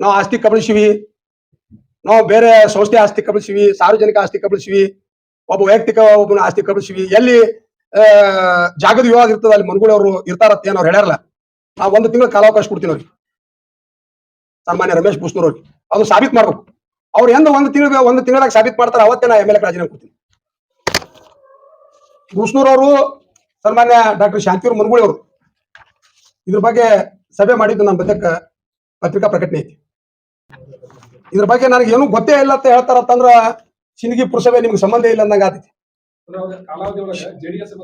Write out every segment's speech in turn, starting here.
ನಾವು ಆಸ್ತಿ ಕಬಳಿಸಿವಿ. ನಾವು ಬೇರೆ ಸಂಸ್ಥೆ ಆಸ್ತಿ ಕಬಳಿಸಿವಿ, ಸಾರ್ವಜನಿಕ ಆಸ್ತಿ ಕಬಳಿಸಿವಿ, ಒಬ್ಬ ವೈಯಕ್ತಿಕ ಒಬ್ಬನ ಆಸ್ತಿ ಕಬಳಿಸಿವಿ. ಎಲ್ಲಿ ಜಾಗದ ವಿವಾದ ಇರ್ತದ, ಅಲ್ಲಿ ಮನ್ಗುಳವರು ಇರ್ತಾರತ್ತೆ ಏನೋ ಹೇಳ್ಯಾರಲ್ಲ ನಾವು ಒಂದು ತಿಂಗಳ ಕಾಲಾವಕಾಶ ಕೊಡ್ತೀನಿ ಅವ್ರಿಗೆ. ಸನ್ಮಾನ್ಯ ರಮೇಶ್ ಬುಸ್ನೂರ್ ಅವ್ರಿಗೆ. ಅದು ಸಾಬೀತ್ ಮಾಡ್ಬೇಕು. ಅವ್ರು ಎಂದ ಒಂದು ತಿಂಗಳ ಒಂದು ತಿಂಗಳಾಗ ಸಾಬೀತ್ ಮಾಡ್ತಾರೆ ಅವತ್ತೇ ನಾ ಎಂ ಎಲ್ ಎ ರಾಜೀನಾಮೆ ಕೊಡ್ತೀನಿ. ಅವರು, ಸನ್ಮಾನ್ಯ ಡಾಕ್ಟರ್ ಶಾಂತಿಯವ್ರ ಮನ್ಗುಳಿ ಅವರು. ಇದ್ರ ಬಗ್ಗೆ ಸಭೆ ಮಾಡಿದ್ದು ನಮ್ಮ ಬದಕ್ಕ ಪತ್ರಿಕಾ ಪ್ರಕಟಣೆ ಐತಿ. ಇದ್ರ ಬಗ್ಗೆ ನನಗೆ ಏನು ಗೊತ್ತೇ ಇಲ್ಲ ಅಂತ ಹೇಳ್ತಾರತ್ತಂದ್ರ ಸಿಂದಗಿ ಪುರಸಭೆ ನಿಮ್ಗೆ ಸಂಬಂಧ ಇಲ್ಲ ಅಂದಂಗ ಆತೈತಿ.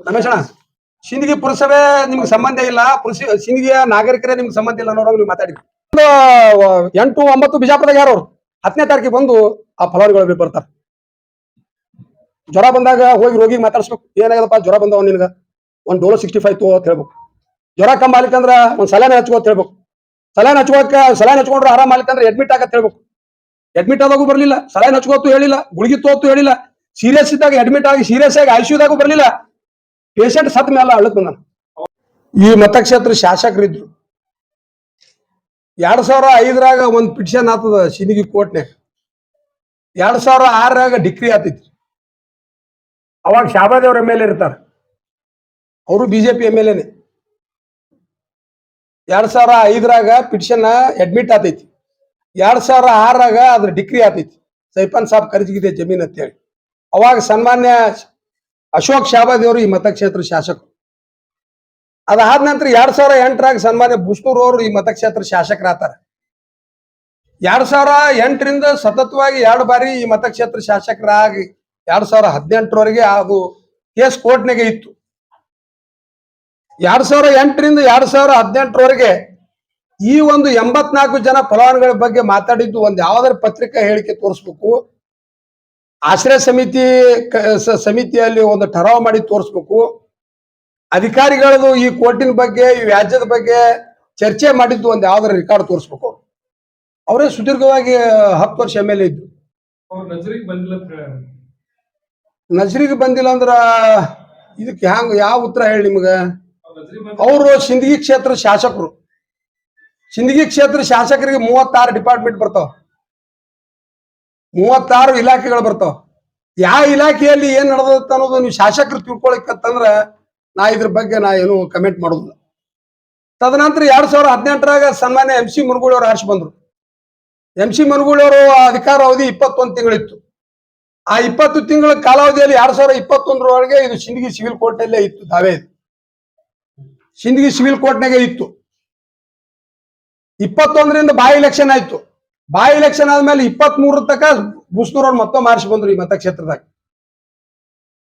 ರಮೇಶ ಸಿಂದಗಿ ಪುರಸಭೆ ನಿಮ್ಗೆ ಸಂಬಂಧ ಇಲ್ಲ ಸಿಂದಗಿಯ ನಾಗರಿಕರೇ ನಿಮ್ಗೆ ಸಂಬಂಧ ಇಲ್ಲ ಅನ್ನೋರಾಗ ನೀವು ಒಂದು ಎಂಟು, ಒಂಬತ್ತು ಬಿಜಾಪುರದಾಗ ಯಾರು ಹತ್ತನೇ ತಾರೀಕಿಗೆ ಬಂದು ಆ ಫಲಾನುಭವಿಗಳು ಬರ್ತಾರೆ. ಜ್ವರ ಬಂದಾಗ ಹೋಗಿ ರೋಗಿಗೆ ಮಾತಾಡ್ಸ್ಬೇಕು. ಏನಾಗದಪ್ಪ ಜ್ವರ ಬಂದವ ನಿನ್ಗೆ. ಒಂದ್ ಡೋಲೋ ಸಿಕ್ಸ್ಟಿ ಫೈವ್ ತೋ ಅಂತ ಹೇಳ್ಬೇಕು. ಜ್ವರ ಕಮ್ಮಿ ಆಗ್ಲಿಕ್ಕಂದ್ರ ಒಂದ್ ಸಲಹೆ ಹಚ್ಕೋ ಅಂತ ಹೇಳ್ಬೇಕು. ಸಲಹೆ ಹಚ್ಕೋಕ ಸಲೈನ್ ಹಚ್ಕೊಂಡ್ರೆ ಆರಾಮ ಆಗ್ಲಿಕ್ಕಂದ್ರೆ ಅಡ್ಮಿಟ್ ಆಗತ್ತೆ ಹೇಳ್ಬೇಕು. ಅಡ್ಮಿಟ್ ಆದಾಗೂ ಬರಲಿಲ್ಲ ಸಲೈನ್ ಹಚ್ಕೋತು ಹೇಳಿಲ್ಲ ಗುಳಿಗೆ ತೋತು ಹೇಳಿಲ್ಲ ಸೀರಿಯಸ್ ಇದ್ದಾಗ ಅಡ್ಮಿಟ್ ಆಗಿ ಸೀರಿಯಸ್ ಆಗಿ ಐಸಿಯುದಾಗೂ ಬರಲಿಲ್ಲ. ಪೇಷಂಟ್ ಸತ್ ಮೇಲೆ ಅಳ್ಳಕ್ ನಾನು ಈ ಮತಕ್ಷೇತ್ರ ಶಾಸಕರಿದ್ರು. ಎರಡ್ ಸಾವಿರ ಐದರಾಗ ಒಂದು ಪಿಟಿಷನ್ ಆತದ ಸಿನಿಗಿ ಕೋರ್ಟ್ನ್ಯಾಗ. ಎರಡ್ ಸಾವಿರ ಆರರಾಗ ಡಿಗ್ರಿ ಆತೈತಿ. ಅವಾಗ ಶಾಬಾದೇವ್ರ ಎಂ ಎಲ್ ಎ ಇರ್ತಾರ. ಅವರು ಬಿಜೆಪಿ ಎಂ ಎಲ್ ಎನೆ ಎರಡ್ ಸಾವಿರ ಐದರಾಗ ಪಿಟಿಷನ್ ಅಡ್ಮಿಟ್ ಆತೈತಿ. ಎರಡ್ ಸಾವಿರ ಆರರಾಗ ಅದ್ರ ಡಿಗ್ರಿ ಆತೈತಿ. ಸೈಫನ್ ಸಾಬ್ ಖರೀದಿಗಿದೆ ಜಮೀನ್ ಅಂತೇಳಿ. ಅವಾಗ ಸನ್ಮಾನ್ಯ ಅಶೋಕ್ ಶಾಬಾದಿಯವರು ಈ ಮತಕ್ಷೇತ್ರ ಶಾಸಕರು. ಅದಾದ ನಂತರ ಎರಡ್ ಸಾವಿರ ಎಂಟರಾಗ ಸನ್ಮಾನ್ಯ ಬುಷ್ಣೂರ್ ಅವರು ಈ ಮತಕ್ಷೇತ್ರ ಶಾಸಕರಾತಾರ ಎರಡ್ ಸಾವಿರ ಎಂಟರಿಂದ ಸತತವಾಗಿ ಎರಡು ಬಾರಿ ಈ ಮತಕ್ಷೇತ್ರ ಶಾಸಕರಾಗಿ ಎರಡ್ ಸಾವಿರ ಹದಿನೆಂಟರವರೆಗೆ ಅದು ಕೇಸ್ ಕೋರ್ಟ್ನಾಗೆ ಇತ್ತು. ಎರಡ್ ಸಾವಿರ ಎಂಟರಿಂದ ಎರಡ್ ಸಾವಿರ ಹದಿನೆಂಟರವರೆಗೆ ಈ ಒಂದು ಎಂಬತ್ನಾಲ್ಕು ಜನ ಫಲಾನುಗಳ ಬಗ್ಗೆ ಮಾತಾಡಿದ್ದು ಒಂದು ಯಾವ್ದಾರ ಪತ್ರಿಕಾ ಹೇಳಿಕೆ ತೋರಿಸ್ಬೇಕು. ಆಶ್ರಯ ಸಮಿತಿ ಸಮಿತಿಯಲ್ಲಿ ಒಂದು ಠರಾವ್ ಮಾಡಿ ತೋರಿಸ್ಬೇಕು. ಅಧಿಕಾರಿಗಳದು ಈ ಕೋರ್ಟಿನ ಬಗ್ಗೆ ಈ ವ್ಯಾಜ್ಯದ ಬಗ್ಗೆ ಚರ್ಚೆ ಮಾಡಿದ್ದು ಒಂದು ಯಾವ್ದಾರ ರೆಕಾರ್ಡ್ ತೋರಿಸ್ಬೇಕು. ಅವ್ರು ಅವರೇ ಸುದೀರ್ಘವಾಗಿ ಹತ್ತು ವರ್ಷ ಎಂ ಎಲ್ ಎ ಅಂತ ನಜರಿಗೆ ಬಂದಿಲ್ಲ ಅಂದ್ರ ಇದಕ್ಕೆ ಹ್ಯಾಂಗ ಯಾವ ಉತ್ತರ ಹೇಳಿ ನಿಮ್ಗ? ಅವ್ರ ಸಿಂದಗಿ ಕ್ಷೇತ್ರ ಶಾಸಕರು. ಸಿಂದಗಿ ಕ್ಷೇತ್ರ ಶಾಸಕರಿಗೆ ಮೂವತ್ತಾರು ಡಿಪಾರ್ಟ್ಮೆಂಟ್ ಬರ್ತಾವ. ಮೂವತ್ತಾರು ಇಲಾಖೆಗಳು ಬರ್ತಾವ. ಯಾವ ಇಲಾಖೆಯಲ್ಲಿ ಏನ್ ನಡೆದತ್ತ ಅನ್ನೋದು ನೀವು ಶಾಸಕರು ತಿಳ್ಕೊಳಕತ್ತಂದ್ರ ನಾ ಇದ್ರ ಬಗ್ಗೆ ನಾ ಏನು ಕಮೆಂಟ್ ಮಾಡೋದಿಲ್ಲ. ತದನಂತರ ಎರಡ್ ಸಾವಿರದ ಹದಿನೆಂಟರಾಗ ಸನ್ಮಾನ್ಯ ಎಂ ಸಿ ಮುರುಗೋಳಿ ಅವರು ಆರಿಸಿ ಬಂದ್ರು. ಎಂ ಸಿ ಮುರುಗೋಳಿ ಅವರು ಅಧಿಕಾರ ಅವಧಿ ಇಪ್ಪತ್ತೊಂದು ತಿಂಗಳಿತ್ತು. ಆ ಇಪ್ಪತ್ತು ತಿಂಗಳ ಕಾಲಾವಧಿಯಲ್ಲಿ ಎರಡ್ ಸಾವಿರದ ಇಪ್ಪತ್ತೊಂದರವರೆಗೆ ಇದು ಸಿಂದಗಿ ಸಿವಿಲ್ ಕೋರ್ಟಲ್ಲೇ ಇತ್ತು ದಾವೆ ಇದು. ಸಿಂದಗಿ ಸಿವಿಲ್ ಕೋರ್ಟ್ನಾಗೆ ಇತ್ತು. ಇಪ್ಪತ್ತೊಂದರಿಂದ ಬಾಯ್ ಎಲೆಕ್ಷನ್ ಆಯ್ತು. ಬಾಯ್ ಎಲೆಕ್ಷನ್ ಆದ್ಮೇಲೆ ಇಪ್ಪತ್ತ್ ಮೂರ ತಕ ಬುಸ್ನೂರ್ ಅವ್ರು ಮತ್ತೊಮ್ಮೆ ಆರಿಸಿ ಬಂದ್ರು ಈ ಮತಕ್ಷೇತ್ರದಾಗ.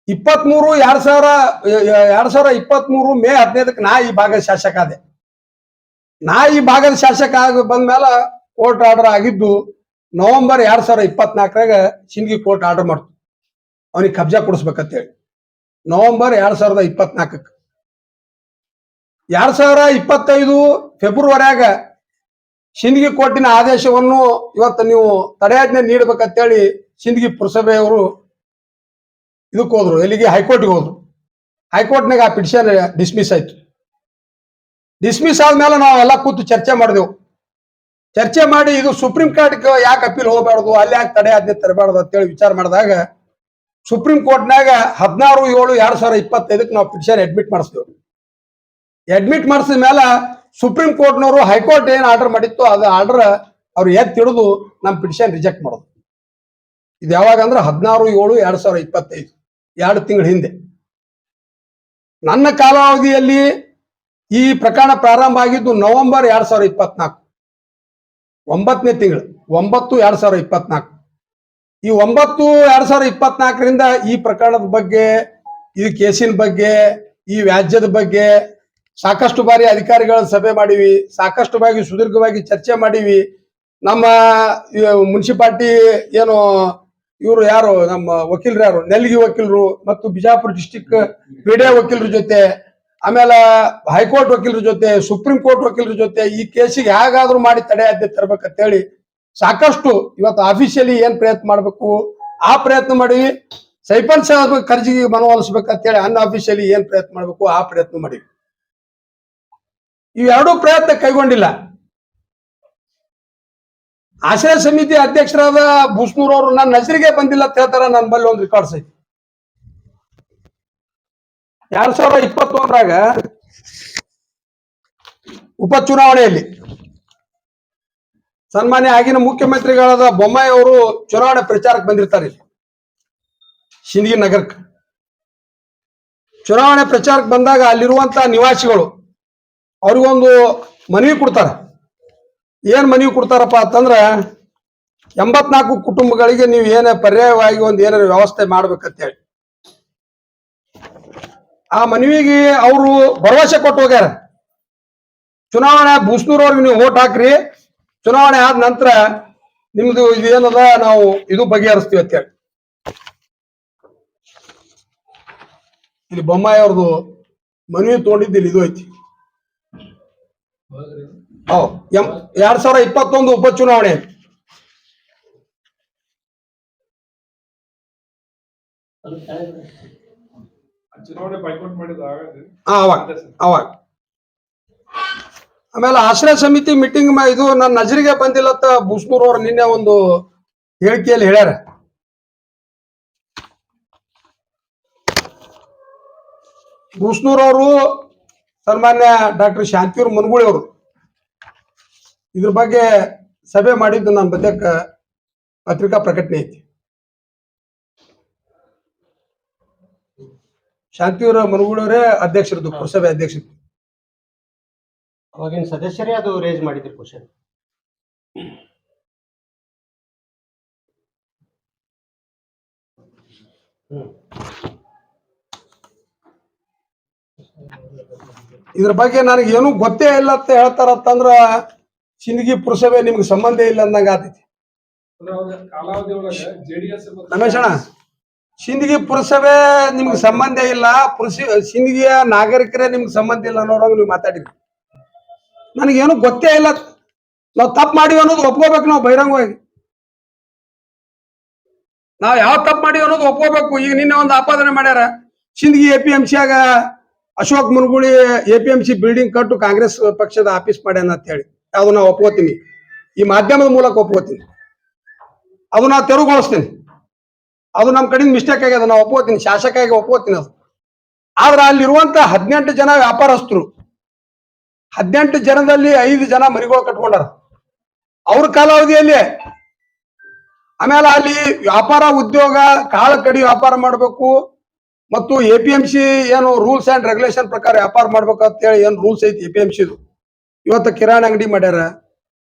ಇಪ್ಪತ್ತ್ ಮೂರು ಎರಡ್ ಸಾವಿರ ಎರಡ್ ಸಾವಿರ ಇಪ್ಪತ್ತ್ ಮೂರು ಮೇ ಹದಿನೈದಕ್ಕೆ ನಾ ಈ ಭಾಗದ ಶಾಸಕ ಆದೆ. ನಾ ಈ ಭಾಗದ ಶಾಸಕ ಆಗಿ ಬಂದ್ಮೇಲೆ ಕೋರ್ಟ್ ಆರ್ಡರ್ ಆಗಿದ್ದು ನವೆಂಬರ್ ಎರಡ್ ಸಾವಿರ ಇಪ್ಪತ್ನಾಲ್ಕರಾಗ ಸಿಂದಗಿ ಕೋರ್ಟ್ ಆರ್ಡರ್ ಮಾಡ್ತು. ಅವನಿಗೆ ಕಬ್ಜಾ ಕೊಡಿಸ್ಬೇಕಂತೇಳಿ. ನವೆಂಬರ್ ಎರಡ್ ಸಾವಿರದ ಇಪ್ಪತ್ನಾಲ್ಕಕ್ಕೆ. ಎರಡ್ ಸಾವಿರ ಇಪ್ಪತ್ತೈದು ಫೆಬ್ರವರಿಯಾಗ ಸಿಂದಗಿ ಕೋರ್ಟಿನ ಆದೇಶವನ್ನು ಇವತ್ತು ನೀವು ತಡೆಯಾಜ್ಞೆ ನೀಡಬೇಕಂತೇಳಿ ಸಿಂದಗಿ ಪುರಸಭೆಯವರು ಇದಕ್ಕೆ ಹೋದ್ರು, ಎಲ್ಲಿಗೆ? ಹೈಕೋರ್ಟ್ಗೆ ಹೋದ್ರು. ಹೈಕೋರ್ಟ್ನಾಗ ಆ ಪಿಟಿಷನ್ ಡಿಸ್ಮಿಸ್ ಆಯ್ತು. ಡಿಸ್ಮಿಸ್ ಆದ್ಮೇಲೆ ನಾವೆಲ್ಲ ಕೂತು ಚರ್ಚೆ ಮಾಡಿದೆವು. ಚರ್ಚೆ ಮಾಡಿ ಇದು ಸುಪ್ರೀಂ ಕೋರ್ಟ್ಗೆ ಯಾಕೆ ಅಪೀಲ್ ಹೋಗಬಾರ್ದು, ಅಲ್ಲಿ ಯಾಕೆ ತಡೆಯಾಜ್ಞೆ ತರಬಾರ್ದು ಅಂತೇಳಿ ವಿಚಾರ ಮಾಡಿದಾಗ ಸುಪ್ರೀಂ ಕೋರ್ಟ್ನಾಗ ಹದಿನಾರು ಏಳು ಎರಡ್ ಸಾವಿರ ಇಪ್ಪತ್ತೈದಕ್ಕೆ ನಾವು ಪಿಟಿಷನ್ ಅಡ್ಮಿಟ್ ಮಾಡಿಸ್ತೇವೆ ಅಡ್ಮಿಟ್ ಮಾಡಿಸಿದ ಮೇಲೆ ಸುಪ್ರೀಂ ಕೋರ್ಟ್ನವರು ಹೈಕೋರ್ಟ್ ಏನು ಆರ್ಡರ್ ಮಾಡಿತ್ತು ಅದು ಆರ್ಡರ್ ಅವ್ರು ಎತ್ತಿ ಹಿಡಿದು ನಮ್ಮ ಪಿಟಿಷನ್ ರಿಜೆಕ್ಟ್ ಮಾಡೋದು. ಇದು ಯಾವಾಗ ಅಂದ್ರೆ ಹದಿನಾರು ಏಳು ಎರಡ್ ಸಾವಿರ ಇಪ್ಪತ್ತೈದು, ಎರಡು ತಿಂಗಳ ಹಿಂದೆ. ನನ್ನ ಕಾಲಾವಧಿಯಲ್ಲಿ ಈ ಪ್ರಕರಣ ಪ್ರಾರಂಭ ಆಗಿದ್ದು ನವೆಂಬರ್ ಎರಡ್ ಸಾವಿರ ಇಪ್ಪತ್ನಾಲ್ಕು. ಒಂಬತ್ತನೇ ತಿಂಗಳು, ಒಂಬತ್ತು ಎರಡ್ ಸಾವಿರ ಇಪ್ಪತ್ನಾಲ್ಕು. ಈ ಒಂಬತ್ತು ಎರಡ್ ಸಾವಿರ ಇಪ್ಪತ್ನಾಲ್ಕರಿಂದ ಈ ಪ್ರಕರಣದ ಬಗ್ಗೆ, ಈ ಕೇಸಿನ ಬಗ್ಗೆ, ಈ ವ್ಯಾಜ್ಯದ ಬಗ್ಗೆ ಸಾಕಷ್ಟು ಬಾರಿ ಅಧಿಕಾರಿಗಳ ಸಭೆ ಮಾಡಿವಿ, ಸಾಕಷ್ಟು ಬಾರಿ ಸುದೀರ್ಘವಾಗಿ ಚರ್ಚೆ ಮಾಡಿವಿ. ನಮ್ಮ ಮುನ್ಸಿಪಾಲ್ಟಿ ಏನು, ಇವರು ಯಾರು, ನಮ್ಮ ವಕೀಲರು ಯಾರು, ನೆಲ್ಗಿ ವಕೀಲರು ಮತ್ತು ಬಿಜಾಪುರ ಡಿಸ್ಟಿಕ್ ಕ್ರೀಡೆ ವಕೀಲರ ಜೊತೆ, ಆಮೇಲೆ ಹೈಕೋರ್ಟ್ ವಕೀಲರ ಜೊತೆ, ಸುಪ್ರೀಂ ಕೋರ್ಟ್ ವಕೀಲರ ಜೊತೆ ಈ ಕೇಸಿಗೆ ಹೇಗಾದ್ರೂ ಮಾಡಿ ತಡೆಯಾಜ್ಞೆ ತರಬೇಕಂತೇಳಿ ಸಾಕಷ್ಟು ಇವತ್ತು ಆಫೀಸಿಯಲಿ ಏನ್ ಪ್ರಯತ್ನ ಮಾಡ್ಬೇಕು, ಆ ಪ್ರಯತ್ನ ಮಾಡಿವಿ. ಸೈಪನ್ಸ್ ಸಾಹೇಬ್ ಕರ್ಜಿಗೆ ಮನವೊಲಿಸ್ಬೇಕಂತೇಳಿ ಅನ್ ಆಫೀಸಿಯಲಿ ಏನ್ ಪ್ರಯತ್ನ ಮಾಡ್ಬೇಕು, ಆ ಪ್ರಯತ್ನ ಮಾಡಿವಿ. ಇವೆರಡೂ ಪ್ರಯತ್ನ ಕೈಗೊಂಡಿಲ್ಲ ಆಶ್ರಯ ಸಮಿತಿ ಅಧ್ಯಕ್ಷರಾದ ಬುಸ್ನೂರ್ ಅವರು ನನ್ನ ಹೆಸರಿಗೆ ಬಂದಿಲ್ಲ ಅಂತ ಹೇಳ್ತಾರ ನನ್ನ ಬಲ್ಲಿ ಒಂದು ರೆಕಾರ್ಡ್ಸ್ ಐತಿ ಎರಡ್ ಸಾವಿರದ ಇಪ್ಪತ್ತೊಂದರಾಗ ಉಪಚುನಾವಣೆಯಲ್ಲಿ ಸನ್ಮಾನ್ಯ ಆಗಿನ ಮುಖ್ಯಮಂತ್ರಿಗಳಾದ ಬೊಮ್ಮಾಯಿ ಅವರು ಚುನಾವಣೆ ಪ್ರಚಾರಕ್ಕೆ ಬಂದಿರ್ತಾರೆ ಇಲ್ಲಿ. ಶಿಂದಗಿ ನಗರಕ್ಕೆ ಚುನಾವಣೆ ಪ್ರಚಾರಕ್ಕೆ ಬಂದಾಗ ಅಲ್ಲಿರುವಂತ ನಿವಾಸಿಗಳು ಅವ್ರಿಗೊಂದು ಮನವಿ ಕೊಡ್ತಾರ. ಏನ್ ಮನವಿ ಕೊಡ್ತಾರಪ್ಪ ಅಂತಂದ್ರ, ಎಂಬತ್ನಾಲ್ಕು ಕುಟುಂಬಗಳಿಗೆ ನೀವು ಏನ ಪರ್ಯಾಯವಾಗಿ ಒಂದು ಏನಾರ ವ್ಯವಸ್ಥೆ ಮಾಡ್ಬೇಕಂತೇಳಿ. ಆ ಮನವಿಗೆ ಅವರು ಭರವಸೆ ಕೊಟ್ಟು ಹೋಗ್ಯಾರ. ಚುನಾವಣೆ ಬೂಸ್ನೂರ್ ಅವ್ರಿಗೆ ನೀವು ಓಟ್ ಹಾಕ್ರಿ. ಚುನಾವಣೆ ಆದ ನಂತರ ನಿಮ್ದು ಏನದ, ನಾವು ಇದು ಬಗೆಹರಿಸ್ತೀವಿ ಅಂತೇಳಿ. ಇಲ್ಲಿ ಬೊಮ್ಮಾಯಿ ಅವ್ರದ್ದು ಮನವಿ ತಗೊಂಡಿದ್ದು ಇಲ್ಲಿ ಇದು ಐತಿ ಎರಡ್ ಸಾವಿರ ಇಪ್ಪತ್ತೊಂದು ಉಪಚುನಾವಣೆ. ಅವಾಗ ಆಮೇಲೆ ಆಶ್ರಯ ಸಮಿತಿ ಮೀಟಿಂಗ್ ಇದು ನನ್ನ ನಜರಿಗೆ ಬಂದಿಲ್ಲ ಅಂತ ಬುಸ್ನೂರ್ ಅವ್ರು ನಿನ್ನೆ ಒಂದು ಹೇಳಿಕೆಯಲ್ಲಿ ಹೇಳ್ಯಾರ. ಬುಸ್ನೂರ್ ಅವರು ಸನ್ಮಾನ್ಯ ಡಾಕ್ಟರ್ ಶಾಂತಿಯೂರ್ ಮುನ್ಗುಳಿ ಅವರು. ಇದ್ರ ಬಗ್ಗೆ ಸಭೆ ಮಾಡಿದ್ದು ನನ್ನ ಬದ್ಯಕ್ಕ ಪತ್ರಿಕಾ ಪ್ರಕಟಣೆ ಐತಿ. ಶಾಂತಿಯೂರ ಮನ್ಗುಳಿ ಅವರೇ ಅಧ್ಯಕ್ಷರದ್ದು, ಪುರಸಭೆ ಅಧ್ಯಕ್ಷರು ಅವಾಗಿನ ಸದಸ್ಯರೇ ಅದು ರೇಜ್ ಮಾಡಿದ್ರು ಕ್ವಶನ್ ಇದ್ರ ಬಗ್ಗೆ ನನಗೆ ಏನು ಗೊತ್ತೇ ಇಲ್ಲ ಅಂತ ಹೇಳ್ತಾರಂತಂದ್ರ ಸಿಂದಗಿ ಪುರಸಭೆ ನಿಮ್ಗೆ ಸಂಬಂಧ ಇಲ್ಲ ಅಂದಂಗ ಆತೈತಿ. ಅಂದ್ರೆ ಅವಾಗ ಒಳಗ ಜೆಡಿಎಸ್ ರಮೇಶ್ ಅಣ್ಣ ಸಿಂದಗಿ ಪುರಸಭೆ ನಿಮ್ಗೆ ಸಂಬಂಧ ಇಲ್ಲ ಪುರಸ ಸಿಂದಗಿಯ ನಾಗರಿಕರೇ ನಿಮ್ಗೆ ಸಂಬಂಧ ಇಲ್ಲ ಅನ್ನೋರಾಗ ನೀವು ಮಾತಾಡಿದ್ರಿ ನನಗೇನು ಗೊತ್ತೇ ಇಲ್ಲ. ನಾವು ತಪ್ಪು ಮಾಡಿವಿ ಅನ್ನೋದು ಒಪ್ಕೋಬೇಕು ನಾವು ಬಹಿರಂಗವಾಗಿ. ನಾವು ಯಾವ ತಪ್ಪು ಮಾಡಿವಿ ಅನ್ನೋದು ಒಪ್ಕೋಬೇಕು. ಈಗ ನಿನ್ನೆ ಒಂದು ಆಪಾದನೆ ಮಾಡ್ಯಾರ. Sindagi A P M ಸಿಯಾಗ Ashok Munguli A P M C building ಕಟ್ಟು ಕಾಂಗ್ರೆಸ್ ಪಕ್ಷದ ಆಫೀಸ್ ಮಾಡ್ಯಾನ ಅಂತ ಹೇಳಿ ಅದನ್ನ ಒಪ್ಕೋತೀನಿ. ಈ ಮಾಧ್ಯಮದ ಮೂಲಕ ಒಪ್ಕೋತೀನಿ. ಅದನ್ನ ತೆರವುಗೊಳಿಸ್ತೀನಿ. ಅದು ನಮ್ಮ ಕಡೆಯಿಂದ ಮಿಸ್ಟೇಕ್ ಆಗ್ಯದ ನಾವು ಒಪ್ಕೋತೀನಿ. ಶಾಸಕಾಗಿ ಒಪ್ಕೋತೀನಿ ಅದು. ಆದ್ರೆ ಅಲ್ಲಿರುವಂತ ಹದಿನೆಂಟು ಜನ ವ್ಯಾಪಾರಸ್ಥರು, ಹದಿನೆಂಟು ಜನದಲ್ಲಿ ಐದು ಜನ ಮರಿಗಳು ಕಟ್ಕೊಂಡಾರ. ಅವ್ರ ಕಾಲಾವಧಿಯಲ್ಲಿ ಆಮೇಲೆ ಅಲ್ಲಿ ವ್ಯಾಪಾರ ಉದ್ಯೋಗ, ಕಾಳ ಕಡಿ ವ್ಯಾಪಾರ ಮಾಡಬೇಕು ಮತ್ತು ಎ ಪಿ ಎಂ ಸಿ ಏನು ರೂಲ್ಸ್ ಅಂಡ್ ರೆಗ್ಯುಲೇಷನ್ ಪ್ರಕಾರ ವ್ಯಾಪಾರ ಮಾಡ್ಬೇಕಂತ ಹೇಳಿ ಏನು ರೂಲ್ಸ್ ಐತಿ ಎ ಪಿ ಎಂ ಸಿದು ಇವತ್ತು ಕಿರಾಣಿ ಅಂಗಡಿ ಮಾಡ್ಯಾರ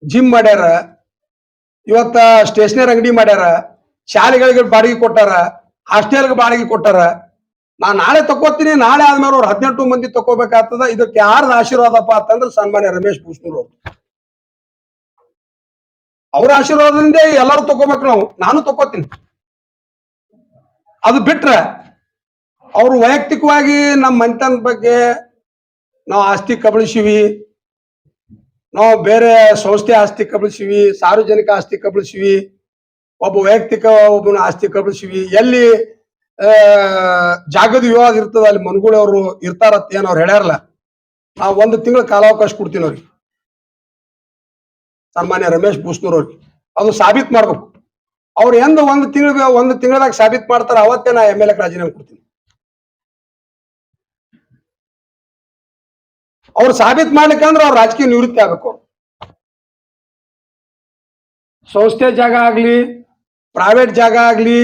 ಜಿಮ್ ಮಾಡ್ಯಾರ, ಇವತ್ತ ಸ್ಟೇಷನರಿ ಅಂಗಡಿ ಮಾಡ್ಯಾರ, ಶಾಲೆಗಳಿಗೆ ಬಾಡಿಗೆ ಕೊಟ್ಟಾರ ಹಾಸ್ಟೆಲ್ಗೆ ಬಾಡಿಗೆ ಕೊಟ್ಟಾರ. ನಾ ನಾಳೆ ತಕೋತೀನಿ ನಾಳೆ ಆದ್ಮೇಲೆ ಅವ್ರು ಹದಿನೆಂಟು ಮಂದಿ ತಕೋಬೇಕಾಗ್ತದ ಇದಕ್ಕೆ ಯಾರ್ದು ಆಶೀರ್ವಾದಪ್ಪ ಅಂತಂದ್ರೆ ಸನ್ಮಾನ್ಯ ರಮೇಶ್ ಭೂಷಣ್ ಅವರು. ಅವ್ರ ಆಶೀರ್ವಾದದಿಂದ ಎಲ್ಲರೂ ತಗೋಬೇಕು ನಾವು. ನಾನು ತಕೋತೀನಿ ಅದು ಬಿಟ್ರೆ ಅವ್ರು ವೈಯಕ್ತಿಕವಾಗಿ ನಮ್ಮ ಮನೆತನದ ಬಗ್ಗೆ ನಾವು ಆಸ್ತಿ ಕಬಳಿಸಿವಿ. ನಾವು ಬೇರೆ ಸಂಸ್ಥೆ ಆಸ್ತಿ ಕಬಳಿಸಿವಿ, ಸಾರ್ವಜನಿಕ ಆಸ್ತಿ ಕಬಳಿಸಿವಿ, ಒಬ್ಬ ವೈಯಕ್ತಿಕ ಒಬ್ಬನ ಆಸ್ತಿ ಕಬಳಿಸಿವಿ. ಎಲ್ಲಿ ಜಾಗದ ವಿವಾದ ಇರ್ತದ, ಅಲ್ಲಿ ಮನ್ಗುಳಿ ಅವರು ಇರ್ತಾರತ್ತ ಏನ್ ಅವ್ರು ಹೇಳ್ಯಾರಲ್ಲ, ನಾವು ಒಂದು ತಿಂಗಳ ಕಾಲಾವಕಾಶ ಕೊಡ್ತೀನಿ ಅವ್ರಿಗೆ. ಸನ್ಮಾನ್ಯ ರಮೇಶ್ ಬೂಸ್ನೂರ್ ಅವ್ರಿಗೆ. ಅದು ಸಾಬೀತ್ ಮಾಡ್ಬೇಕು. ಅವ್ರು ಎಂದ ಒಂದು ತಿಂಗಳ, ಒಂದು ತಿಂಗಳದಾಗ ಸಾಬೀತ್ ಮಾಡ್ತಾರ, ಅವತ್ತೇ ನಾ ಎಂ ಎಲ್ ರಾಜೀನಾಮೆ ಕೊಡ್ತೀನಿ. ಅವ್ರು ಸಾಬೀತ್ ಮಾಡ್ಲಿಕ್ಕೆ ಅಂದ್ರೆ ಅವ್ರು ರಾಜಕೀಯ ನಿವೃತ್ತಿ ಆಗ್ಬೇಕು. ಸಂಸ್ಥೆ ಜಾಗ ಆಗ್ಲಿ ಪ್ರೈವೇಟ್ ಜಾಗ ಆಗ್ಲಿ,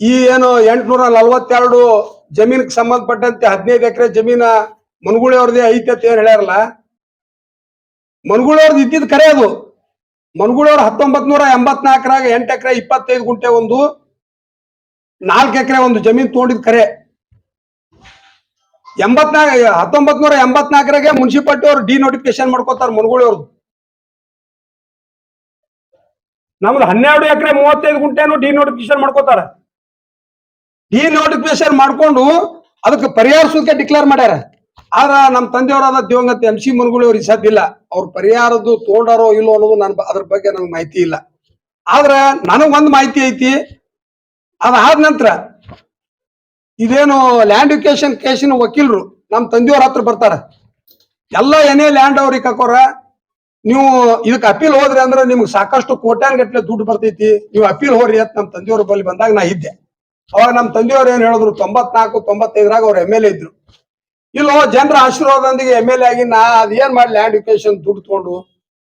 ಈ ಏನು ಎಂಟುನೂರ ನಲ್ವತ್ತೆರಡು ಜಮೀನಿಗೆ ಸಂಬಂಧಪಟ್ಟಂತೆ ಹದಿನೈದು ಎಕರೆ ಜಮೀನ ಮನ್ಗುಳಿ ಅವ್ರದೇ ಐತೆ ಅಂತ ಏನ್ ಹೇಳ್ಯಾರಲ್ಲ? ಮನ್ಗುಳಿ ಅವ್ರದ್ದು ಇದ್ದಿದ್ ಕರೆ ಅದು. ಮನ್ಗುಳಿ ಅವ್ರು ಹತ್ತೊಂಬತ್ ನೂರ ಎಂಬತ್ನಾಲ್ಕರಾಗ ಎಂಟು ಎಕರೆ ಇಪ್ಪತ್ತೈದು ಗುಂಟೆ ಒಂದು ನಾಲ್ಕು ಎಕರೆ ಒಂದು ಜಮೀನ್ ತಗೊಂಡಿದ್ ಕರೆ. ಎಂಬತ್ನಾಲ್ಕ ಹತ್ತೊಂಬತ್ ನೂರ ಎಂಬತ್ನಾಲ್ಕರಾಗೆ ಮುನ್ಸಿಪಾಲ್ಟಿ ಅವ್ರು ಡಿ ನೋಟಿಫಿಕೇಶನ್ ಮಾಡ್ಕೋತಾರ ಮನ್ಗುಳಿ ಅವ್ರದ್ದು ನಮ್ದು ಹನ್ನೆರಡು ಎಕರೆ ಮೂವತ್ತೈದು ಗುಂಟೆನು ಡಿ ನೋಟಿಫಿಕೇಶನ್ ಮಾಡ್ಕೋತಾರ. ಡಿ ನೋಟಿಫಿಕೇಶನ್ ಮಾಡ್ಕೊಂಡು ಅದಕ್ಕೆ ಪರಿಹಾರ ಸುಲ್ಕ ಡಿಕ್ಲೇರ್ ಮಾಡ್ಯಾರ. ಆದ್ರ ನಮ್ಮ ತಂದೆಯವರಾದ ದಿವಂಗತ ಎಂ ಸಿ ಮನ್ಗುಳಿ ಅವ್ರಿಗೆ ಇಲ್ಲ. ಅವ್ರ ಪರಿಹಾರದ್ದು ತೋಡಾರೋ ಇಲ್ಲೋ ಅನ್ನೋದು ನನ್ ಅದ್ರ ಬಗ್ಗೆ ನನಗೆ ಮಾಹಿತಿ ಇಲ್ಲ. ಆದ್ರ ನನಗ್ ಒಂದ್ ಮಾಹಿತಿ ಐತಿ. ಅದಾದ ನಂತರ ಇದೇನು ಲ್ಯಾಂಡ್ ಯುಕೇಶನ್ ಕೇಸಿನ ವಕೀಲರು ನಮ್ಮ ತಂದೆಯವ್ರ ಹತ್ರ ಬರ್ತಾರೆ. ಎಲ್ಲ ಏನೇ ಲ್ಯಾಂಡ್ ಅವ್ರಿಗೆ ಹಾಕೋರ, ನೀವು ಇದಕ್ಕೆ ಅಪೀಲ್ ಹೋದ್ರಿ ಅಂದ್ರೆ ನಿಮ್ಗೆ ಸಾಕಷ್ಟು ಕೋಟ್ಯಾನ್ ಗಟ್ಲೆ ದುಡ್ಡು ಬರ್ತೈತಿ, ನೀವು ಅಪೀಲ್ ಹೋಗ್ರಿ ಅಂತ ನಮ್ಮ ತಂದೆಯವ್ರ ಬಳಿ ಬಂದಾಗ ನಾ ಇದ್ದೆ. ಅವಾಗ ನಮ್ಮ ತಂದೆಯವ್ರು ಏನ್ ಹೇಳಿದ್ರು, ತೊಂಬತ್ನಾಲ್ಕು, ತೊಂಬತ್ತೈದರಾಗ ಅವ್ರು ಎಂ ಎಲ್ ಎ ಇದ್ರು. ಇಲ್ಲೋ, ಜನರ ಆಶೀರ್ವಾದದೊಂದಿಗೆ ಎಂ ಎಲ್ ಎ ಆಗಿ ನಾ ಅದ್ ಏನ್ ಮಾಡ್ಲಿ ಲ್ಯಾಂಡ್ ಎಜುಕೇಶನ್ ದುಡ್ಡು ತಗೊಂಡು,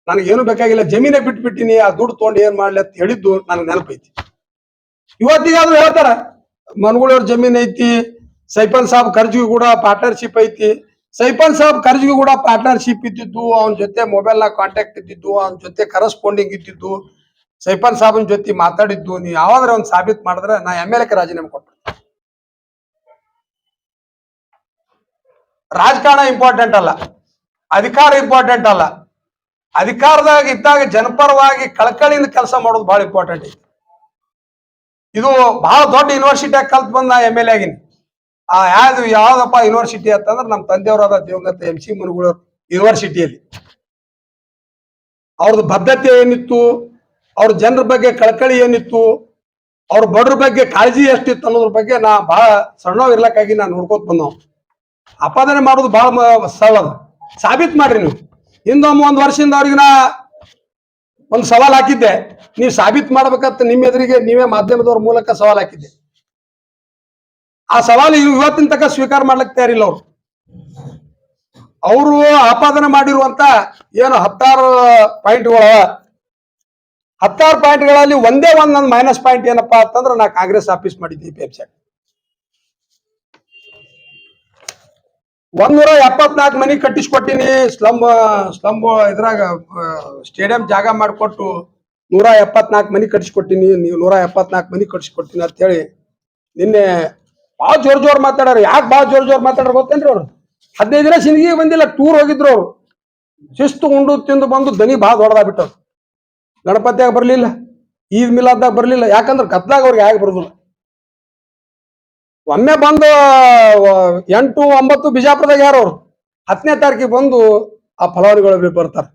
ನನಗೆ ಏನು ಬೇಕಾಗಿಲ್ಲ, ಜಮೀನೇ ಬಿಟ್ಬಿಟ್ಟಿನಿ, ಆ ದುಡ್ಡು ತಗೊಂಡು ಏನ್ ಮಾಡ್ಲಿ ಅಂತ ಹೇಳಿದ್ದು ನನಗೆ ನೆನಪೈತಿ. ಇವತ್ತಿಗಾದ್ರೂ ಹೇಳ್ತಾರ ಮನ್ಗಳವ್ರ ಜಮೀನ್ ಐತಿ ಸೈಫನ್ ಸಾಬ್ ಖರ್ಜಿಗೂ ಕೂಡ ಪಾರ್ಟ್ನರ್ಶಿಪ್ ಐತಿ. ಸೈಫನ್ ಸಾಬ್ ಖರ್ಜಿಗೂ ಕೂಡ ಪಾರ್ಟ್ನರ್ಶಿಪ್ ಇದ್ದಿದ್ದು, ಅವನ ಜೊತೆ ಮೊಬೈಲ್ ನಾಗ ಕಾಂಟ್ಯಾಕ್ಟ್ ಇದ್ದಿದ್ದು, ಅವನ ಜೊತೆ ಕರೆಸ್ಪಾಂಡಿಂಗ್ ಇದ್ದಿದ್ದು. ಸೈಫನ್ ಸಾಬನ್ ಜೊತೆ ಮಾತಾಡಿದ್ದು, ನೀವು ಯಾವಾದ್ರೆ ಒಂದ್ ಸಾಬೀತ್ ಮಾಡಿದ್ರೆ ನಾ ಎಂ ಎಲ್ ರಾಜೀನಾಮೆ ಕೊಟ್ಟೆ ರಾಜಕಾರಣ ಇಂಪಾರ್ಟೆಂಟ್ ಅಲ್ಲ, ಅಧಿಕಾರ ಇಂಪಾರ್ಟೆಂಟ್ ಅಲ್ಲ. ಅಧಿಕಾರದಾಗ ಇದ್ದಾಗ ಜನಪರವಾಗಿ ಕಳಕಳಿಯಿಂದ ಕೆಲಸ ಮಾಡೋದು ಬಹಳ ಇಂಪಾರ್ಟೆಂಟ್ ಐತಿ. ಇದು ಬಹಳ ದೊಡ್ಡ ಯೂನಿವರ್ಸಿಟಿಯಾಗ ಕಲ್ತ್ ಬಂದ ನಾ ಎಂ ಎಲ್ ಎ ಆಗಿನಿ. ಆ ಯಾವ್ದು ಯಾವ್ದಪ್ಪ ಯೂನಿವರ್ಸಿಟಿ ಅಂತಂದ್ರೆ ನಮ್ಮ ತಂದೆಯವರಾದ ದಿವಂಗತ ಎಂ ಸಿ ಮುನುಗುಳ ಯೂನಿವರ್ಸಿಟಿಯಲ್ಲಿ ಅವ್ರದ್ದು ಬದ್ಧತೆ ಏನಿತ್ತು, ಅವ್ರ ಜನರ ಬಗ್ಗೆ ಕಳಕಳಿ ಏನಿತ್ತು, ಅವ್ರ ಬಡ್ರ ಬಗ್ಗೆ ಕಾಳಜಿ ಎಷ್ಟಿತ್ತು ಅನ್ನೋದ್ರ ಬಗ್ಗೆ ನಾ ಬಹಳ ಸಣ್ಣವ್ ಇರ್ಲಕ್ಕಾಗಿ ನಾ ನೋಡ್ಕೋತ ಬಂದವ್. ಆಪಾದನೆ ಮಾಡೋದು ಬಹಳ ಸರಳ ಸಾಬೀತ್ ಮಾಡ್ರಿ ನೀವು. ಹಿಂದೊಮ್ಮೆ ಒಂದು ವರ್ಷದಿಂದ ಅವ್ರಿಗೆ ನಾ ಒಂದು ಸವಾಲ್ ಹಾಕಿದ್ದೆ. ನೀವು ಸಾಬೀತ್ ಮಾಡ್ಬೇಕಂತ ನಿಮ್ಮ ಎದುರಿಗೆ ನೀವೇ ಮಾಧ್ಯಮದವ್ರ ಮೂಲಕ ಸವಾಲ್ ಹಾಕಿದ್ದೆ. ಆ ಸವಾಲು ಇವ್- ಇವತ್ತಿನ ತನಕ ಸ್ವೀಕಾರ ಮಾಡ್ಲಿಕ್ಕೆ ತಯಾರಿಲ್ಲ ಅವ್ರು. ಅವರು ಆಪಾದನೆ ಮಾಡಿರುವಂತ ಏನು ಹತ್ತಾರು ಪಾಯಿಂಟ್ಗಳ ಹತ್ತಾರು ಪಾಯಿಂಟ್ಗಳಲ್ಲಿ ಒಂದೇ ಒಂದು ನನ್ನ ಮೈನಸ್ ಪಾಯಿಂಟ್ ಏನಪ್ಪಾ ಅಂತಂದ್ರೆ ನಾ ಕಾಂಗ್ರೆಸ್ ಆಫೀಸ್ ಮಾಡಿದ್ದೆ ಪಿ ಎಫ್ ಒಂದೂರ ಎಪ್ಪತ್ನಾಲ್ಕು ಮನಿ ಕಟ್ಟಿಸ್ಕೊಟ್ಟಿನಿ. ಸ್ಲಮ್ ಸ್ಲಮ್ ಇದ್ರಾಗ ಸ್ಟೇಡಿಯಂ ಜಾಗ ಮಾಡಿಕೊಟ್ಟು ನೂರ ಎಪ್ಪತ್ನಾಲ್ಕು ಮನಿ ಕಟ್ಟಿಸ್ಕೊಟ್ಟಿನಿ. ನೀವು ನೂರ ಎಪ್ಪತ್ನಾಲ್ಕು ಮನಿ ಕಟ್ಟಿಸ್ಕೊಟ್ಟಿನಿ ಅಂತ ಹೇಳಿ ನಿನ್ನೆ ಭಾಳ ಜೋರ್ ಜೋರ್ ಮಾತಾಡ್ಯಾರ. ಯಾಕೆ ಭಾಳ ಜೋರ್ ಜೋರ್ ಮಾತಾಡ್ಯಾರ ಗೊತ್ತೇನ್ರಿ ಅವ್ರು? ಹದಿನೈದು ದಿನ ಸಿನಿಗೆ ಬಂದಿಲ್ಲ, ಟೂರ್ ಹೋಗಿದ್ರು ಅವ್ರು. ಶಿಸ್ತು, ಉಂಡು, ತಿಂದು, ಬಂದು ದನಿ ಭಾಳ ದೊಡ್ಡದಾಗ್ಬಿಟ್ಟವ್ರು. ಗಣಪತಿಯಾಗ ಬರ್ಲಿಲ್ಲ, ಈದ್ ಮಿಲಾದಾಗ ಬರ್ಲಿಲ್ಲ. ಯಾಕಂದ್ರೆ ಕತ್ಲಾಗ ಅವ್ರಿಗೆ ಯಾಕೆ ಬರುದಿಲ್ಲ? ಒಮ್ಮೆ ಬಂದು ಎಂಟು ಒಂಬತ್ತು ಬಿಜಾಪುರದಾಗ ಯಾರು ಅವ್ರು ಹತ್ತನೇ ತಾರೀಕಿಗೆ ಬಂದು ಆ ಫಲಾನುಭವಿಗಳು ಬರ್ತಾರೆ.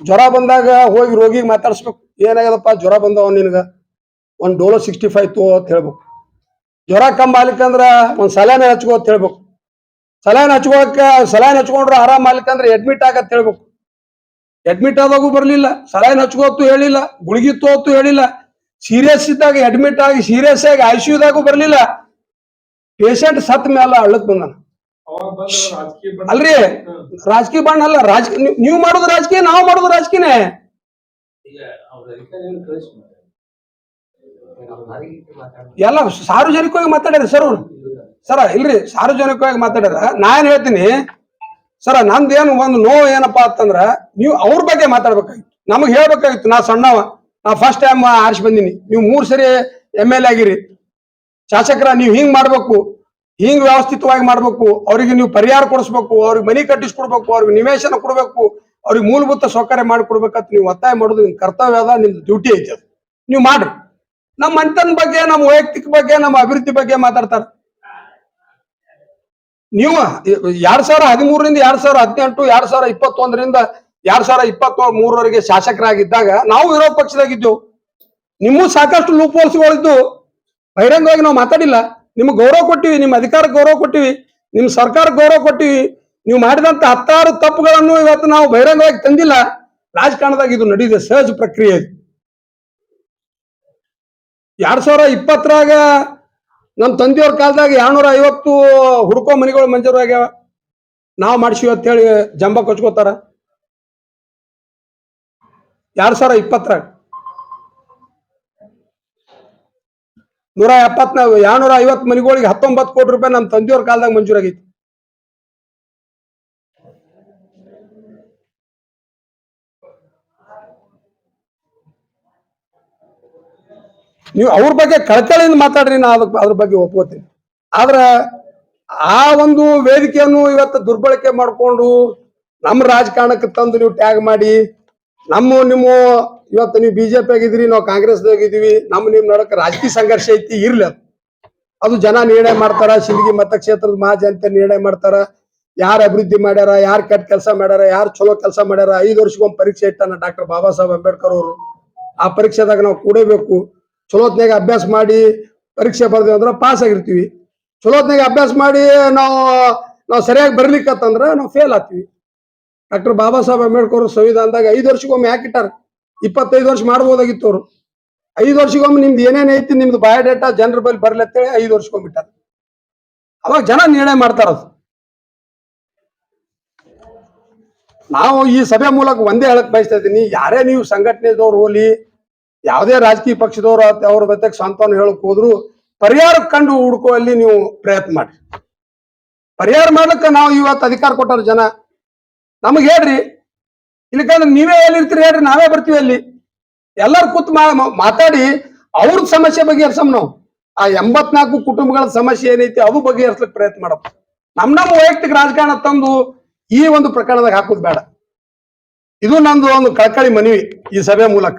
ಜ್ವರ ಬಂದಾಗ ಹೋಗಿ ರೋಗಿಗೆ ಮಾತಾಡ್ಸ್ಬೇಕು. ಏನಾಗ್ಯದಪ್ಪ? ಜ್ವರ ಬಂದವ ನಿನಗ? ಒಂದ್ ಡೋಲೋ ಸಿಕ್ಸ್ಟಿ ಫೈವ್ ತೋ ಅಂತ ಹೇಳ್ಬೇಕು. ಜ್ವರ ಕಮ್ಮಿ ಆಗ್ಲಿಕ್ಕಂದ್ರ ಒಂದ್ ಸಲೈನ್ ಹಚ್ಕೋ ಅಂತ ಹೇಳ್ಬೇಕು. ಸಲೈನ್ ಹಚ್ಕೋಕ ಸಲೈನ್ ಹಚ್ಕೊಂಡ್ರೆ ಆರಾಮ್ ಆಗ್ಲಿಕ್ಕಂದ್ರೆ ಅಡ್ಮಿಟ್ ಆಗತ್ ಹೇಳ್ಬೇಕು. ಅಡ್ಮಿಟ್ ಆದಾಗೂ ಬರಲಿಲ್ಲ. ಸಲೈನ್ ಹಚ್ಕೋತು ಹೇಳಿಲ್ಲ. ಗುಳಿಗಿತ್ತು ಹೇಳಿಲ್ಲ. ಸೀರಿಯಸ್ ಇದ್ದಾಗ ಅಡ್ಮಿಟ್ ಆಗಿ ಸೀರಿಯಸ್ ಆಗಿ ಐಸಿಯುದಾಗೂ ಬರ್ಲಿಲ್ಲ. ಪೇಷಂಟ್ ಸತ್ ಮೇಲೆ ಅವಾಗ ಬಂದ ಅಲ್ರಿ ರಾಜಕೀಯ ಬಣ್ಣ ಅಲ್ಲ ರಾಜಕೀಯ ನೀವು ಮಾಡೋದು ರಾಜಕೀಯ ನಾವು ಮಾಡೋದು ರಾಜಕೀಯನೇ. ಎಲ್ಲ ಸಾರ್ವಜನಿಕವಾಗಿ ಮಾತಾಡ್ಯಾರ ಸರ್ ಅವ್ರು. ಸರ ಇಲ್ರಿ ಸಾರ್ವಜನಿಕವಾಗಿ ಮಾತಾಡ್ಯಾರ. ನಾ ಏನ್ ಹೇಳ್ತೀನಿ ಸರ ನಂದೇನು ಒಂದು ನೋವು ಏನಪ್ಪಾ ಅಂತಂದ್ರ ನೀವು ಅವ್ರ ಬಗ್ಗೆ ಮಾತಾಡ್ಬೇಕಾಗಿತ್ತು. ನಮಗ್ ಹೇಳ್ಬೇಕಾಗಿತ್ತು ನಾ ಸಣ್ಣವ. ಫಸ್ಟ್ ಟೈಮ್ ಆರಿಸಿ ಬಂದಿನಿ. ನೀವು ಮೂರು ಸರಿ ಎಂ ಎಲ್ ಆಗಿರಿ. ಶಾಸಕರ, ನೀವು ಹಿಂಗ್ ಮಾಡ್ಬೇಕು, ಹಿಂಗ್ ವ್ಯವಸ್ಥಿತವಾಗಿ ಮಾಡ್ಬೇಕು, ಅವ್ರಿಗೆ ನೀವು ಪರಿಹಾರ ಕೊಡಿಸ್ಬೇಕು, ಅವ್ರಿಗೆ ಮನಿ ಕಟ್ಟಿಸ್ಕೊಡ್ಬೇಕು, ಅವ್ರಿಗೆ ನಿವೇಶನ ಕೊಡ್ಬೇಕು, ಅವ್ರಿಗೆ ಮೂಲಭೂತ ಸೌಕರ್ಯ ಮಾಡಿಕೊಡ್ಬೇಕಂತ ನೀವು ಒತ್ತಾಯ ಮಾಡೋದು ನಿಮ್ ಕರ್ತವ್ಯ ಅದ ನಿಮ್ ಡ್ಯೂಟಿ ಐತಿ ಅದು. ನೀವು ಮಾಡ್ರಿ. ನಮ್ಮ ಅಂತನ್ ಬಗ್ಗೆ, ನಮ್ಮ ವೈಯಕ್ತಿಕ ಬಗ್ಗೆ, ನಮ್ಮ ಅಭಿವೃದ್ಧಿ ಬಗ್ಗೆ ಮಾತಾಡ್ತಾರ. ನೀವು ಎರಡ್ ಸಾವಿರ ಹದಿಮೂರರಿಂದ ಎರಡ್ ಸಾವಿರ ಹದಿನೆಂಟು, ಎರಡ್ ಸಾವಿರ ಇಪ್ಪತ್ತೊಂದರಿಂದ ಎರಡ್ ಸಾವಿರ ಇಪ್ಪತ್ತ್ ಮೂರವರೆಗೆ ಶಾಸಕರಾಗಿದ್ದಾಗ ನಾವು ವಿರೋಧ ಪಕ್ಷದಾಗಿದ್ದೆವು ನಿಮ್ಮೂ ಸಾಕಷ್ಟು ಲೂಪ್ ಹೋಲ್ಸ್ಗಳಿದ್ದು ಬಹಿರಂಗವಾಗಿ ನಾವು ಮಾತಾಡಿಲ್ಲ. ನಿಮ್ಗೆ ಗೌರವ ಕೊಟ್ಟಿವಿ, ನಿಮ್ಮ ಅಧಿಕಾರಕ್ಕೆ ಗೌರವ ಕೊಟ್ಟಿವಿ, ನಿಮ್ಮ ಸರ್ಕಾರಕ್ಕೆ ಗೌರವ ಕೊಟ್ಟಿವಿ. ನೀವು ಮಾಡಿದಂತ ಹತ್ತಾರು ತಪ್ಪುಗಳನ್ನು ಇವತ್ತು ನಾವು ಬಹಿರಂಗವಾಗಿ ತಂದಿಲ್ಲ. ರಾಜಕಾರಣದಾಗ ಇದು ನಡೀದೆ ಸಹಜ ಪ್ರಕ್ರಿಯೆ ಎರಡ್ ಸಾವಿರ ಇಪ್ಪತ್ತರಾಗ ನಮ್ಮ ತಂದೆಯವ್ರ ಕಾಲದಾಗ ಎರಡ್ನೂರ ಐವತ್ತು ಹುಡ್ಕೋ ಮನೆಗಳು ಮಂಜೂರಾಗ್ಯಾವ. ನಾವು ಮಾಡಿಸಿವಿ ಅಂತ ಹೇಳಿ ಜಂಬ ಕೊಚ್ಕೋತಾರ. ಎರಡ್ ಸಾವಿರ ಇಪ್ಪತ್ತರಾಗ ನೂರ ಎಪ್ಪತ್ನ ಎರಡ್ನೂರ ಐವತ್ತು ಮನಿಗಳಿಗೆ ಹತ್ತೊಂಬತ್ತು ಕೋಟಿ ರೂಪಾಯಿ ನಮ್ಮ ತಂದೆಯವ್ರ ಕಾಲದಾಗ ಮಂಜೂರಾಗೈತಿ ನೀವು ಅವ್ರ ಬಗ್ಗೆ ಕಳಕಳಿಯಿಂದ ಮಾತಾಡ್ರಿ, ನಾ ಅದಕ್ಕೆ ಅದ್ರ ಬಗ್ಗೆ ಒಪ್ಕೋತೀನಿ. ಆದ್ರ ಆ ಒಂದು ವೇದಿಕೆಯನ್ನು ಇವತ್ತು ದುರ್ಬಳಕೆ ಮಾಡಿಕೊಂಡು ನಮ್ಮ ರಾಜಕಾರಣಕ್ಕೆ ತಂದು ನೀವು ಟ್ಯಾಗ್ ಮಾಡಿ ನಮ್ಮ ನಿಮ್ಮ ಇವತ್ತು ನೀವು ಬಿಜೆಪಿ ಆಗಿದ್ರಿ ನಾವು ಕಾಂಗ್ರೆಸ್ದಾಗ ಇದೀವಿ ನಮ್ಮ ನಿಮ್ ನೋಡಕ್ ರಾಜಕೀಯ ಸಂಘರ್ಷ ಐತಿ, ಇರ್ಲಿ ಅದು. ಅದು ಜನ ನಿರ್ಣಯ ಮಾಡ್ತಾರ, ಶಿಲ್ಗಿ ಮತಕ್ಷೇತ್ರದ ಮಹಾಜನತೆ ನಿರ್ಣಯ ಮಾಡ್ತಾರ. ಯಾರು ಅಭಿವೃದ್ಧಿ ಮಾಡ್ಯಾರ, ಯಾರು ಕೆಟ್ಟ ಕೆಲಸ ಮಾಡ್ಯಾರ, ಯಾರು ಚಲೋ ಕೆಲಸ ಮಾಡ್ಯಾರ, ಐದು ವರ್ಷಕ್ಕೊಮ್ಮೆ ಪರೀಕ್ಷೆ ಇಟ್ಟಾನ ಡಾಕ್ಟರ್ ಬಾಬಾ ಸಾಹೇಬ್ ಅಂಬೇಡ್ಕರ್ ಅವರು. ಆ ಪರೀಕ್ಷೆದಾಗ ನಾವು ಕೂಡಬೇಕು. ಚಲೋತ್ನಾಗ ಅಭ್ಯಾಸ ಮಾಡಿ ಪರೀಕ್ಷೆ ಬರ್ದೇವು ಅಂದ್ರೆ ಪಾಸ್ ಆಗಿರ್ತೀವಿ. ಚಲೋತ್ನಾಗ ಅಭ್ಯಾಸ ಮಾಡಿ ನಾವು ನಾವು ಸರಿಯಾಗಿ ಬರ್ಲಿಕ್ಕತ್ತಂದ್ರ ನಾವು ಫೇಲ್ ಆಗ್ತೀವಿ. ಡಾಕ್ಟರ್ ಬಾಬಾ ಸಾಹೇಬ್ ಅಂಬೇಡ್ಕರ್ ಸಂವಿಧಾನದಾಗ ಐದು ವರ್ಷಕ್ಕೊಮ್ಮೆ ಹಾಕಿಟ್ಟಾರ ಇಪ್ಪತ್ತೈದು ವರ್ಷ ಮಾಡ್ಬೋದಾಗಿತ್ತು ಅವರು ಐದು ವರ್ಷಕ್ಕೊಮ್ಮೆ ನಿಮ್ದು ಏನೇನ್ ಐತಿ, ನಿಮ್ದು ಬಯೋಡೇಟಾ ಜನರ ಬಳಿ ಬರ್ಲಿ ಅಂತೇಳಿ ಐದು ವರ್ಷಕ್ಕೊಮ್ಮೆ ಇಟ್ಟಾರ. ಅವಾಗ ಜನ ನಿರ್ಣಯ ಮಾಡ್ತಾರ ಅದು. ನಾವು ಈ ಸಭೆ ಮೂಲಕ ಒಂದೇ ಹೇಳಕ್ ಬಯಸ್ತಾ ಇದ್ದೀನಿ, ಯಾರೇ ನೀವು ಸಂಘಟನೆದವ್ರು ಹೋಲಿ ಯಾವುದೇ ರಾಜಕೀಯ ಪಕ್ಷದವ್ರು ಅವ್ರ ಬಗ್ಗೆ ಸಾಂತ್ವನ ಹೇಳಕ್ ಹೋದ್ರು, ಪರಿಹಾರ ಕಂಡು ಹುಡುಕುವಲ್ಲಿ ನೀವು ಪ್ರಯತ್ನ ಮಾಡಿ ಪರಿಹಾರ ಮಾಡ್ಲಿಕ್ಕೆ ನಾವು ಇವತ್ತು ಅಧಿಕಾರ ಕೊಟ್ಟಾರ ಜನ. ನಮಗೆ ಹೇಳ್ರಿ. ಇಲ್ಲಿಕಂದ್ರೆ ನೀವೇ ಎಲ್ಲಿರ್ತೀರಿ ಹೇಳ್ರಿ, ನಾವೇ ಬರ್ತೀವಿ ಅಲ್ಲಿ. ಎಲ್ಲರೂ ಕೂತ್ ಮಾತಾಡಿ, ಅವ್ರ ಸಮಸ್ಯೆ ಬಗೆಹರ್ಸಮ್ ನಾವು. ಆ ಎಂಬತ್ನಾಲ್ಕು ಕುಟುಂಬಗಳ ಸಮಸ್ಯೆ ಏನೈತಿ ಅದು ಬಗೆಹರಿಸ್ಲಿಕ್ಕೆ ಪ್ರಯತ್ನ ಮಾಡಪ್ಪ ನಮ್ ನಮ್ಮ ವೈಯಕ್ತಿಕ ರಾಜಕಾರಣ ತಂದು ಈ ಒಂದು ಪ್ರಕರಣದಾಗ ಹಾಕೋದು ಬೇಡ. ಇದು ನಂದು ಒಂದು ಕಳಕಳಿ ಮನವಿ ಈ ಸಭೆ ಮೂಲಕ.